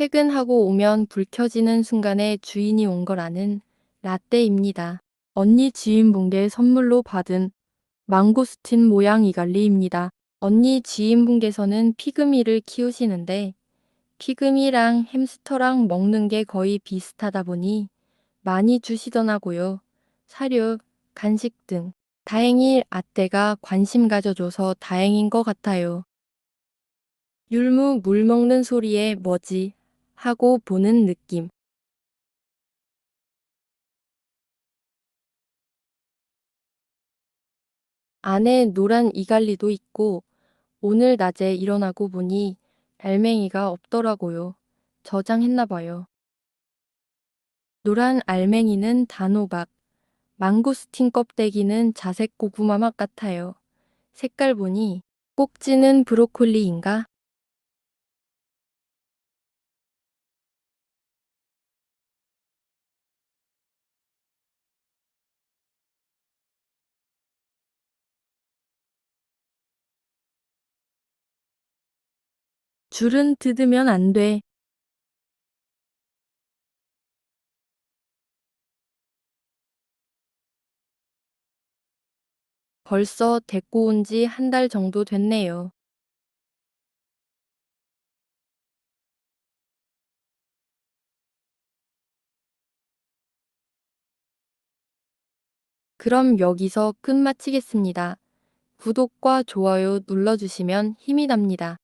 퇴근하고 오면 불 켜지는 순간에 주인이 온걸 아는 라떼입니다. 언니 지인분께 선물로 받은 망고스틴 모양 이갈리입니다. 언니 지인분께서는 피그미를 키우시는데 피그미랑 햄스터랑 먹는 게 거의 비슷하다 보니 많이 주시더라고요. 사료, 간식 등. 다행히 아떼가 관심 가져줘서 다행인 것 같아요. 율무 물 먹는 소리에 뭐지? 하고 보는 느낌. 안에 노란 이갈리도 있고 오늘 낮에 일어나고 보니 알맹이가 없더라고요. 저장했나 봐요. 노란 알맹이는 단호박, 망고스틴 껍데기는 자색 고구마 맛 같아요. 색깔 보니 꼭지는 브로콜리인가? 줄은 뜯으면 안 돼. 벌써 데리고 온 지 한 달 정도 됐네요. 그럼 여기서 끝마치겠습니다. 구독과 좋아요 눌러주시면 힘이 납니다.